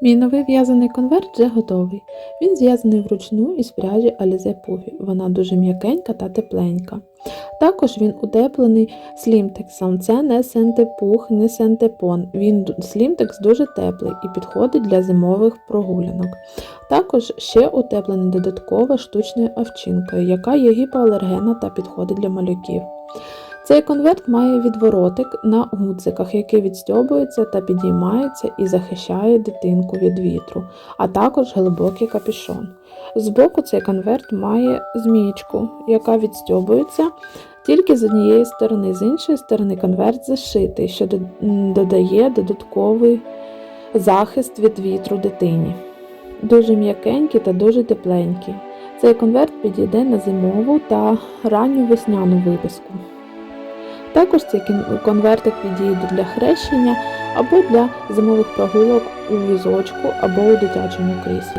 Мій новий в'язаний конверт вже готовий. Він зв'язаний вручну із пряжі Alize Puffy. Вона дуже м'якенька та тепленька. Також він утеплений слімтексом. Це не сентепух, не сентепон. Він слімтекс дуже теплий і підходить для зимових прогулянок. Також ще утеплений додатково штучною овчинкою, яка є гіпоалергенна та підходить для малюків. Цей конверт має відворотик на гудзиках, який відстьобується та підіймається і захищає дитинку від вітру, а також глибокий капюшон. Збоку цей конверт має змієчку, яка відстьобується тільки з однієї сторони, з іншої сторони конверт зашитий, що додає додатковий захист від вітру дитині. Дуже м'якенький та дуже тепленький. Цей конверт підійде на зимову та ранню весняну виписку. Також цей конвертик підійде для хрещення або для зимових прогулок у візочку або у дитячому кріслі.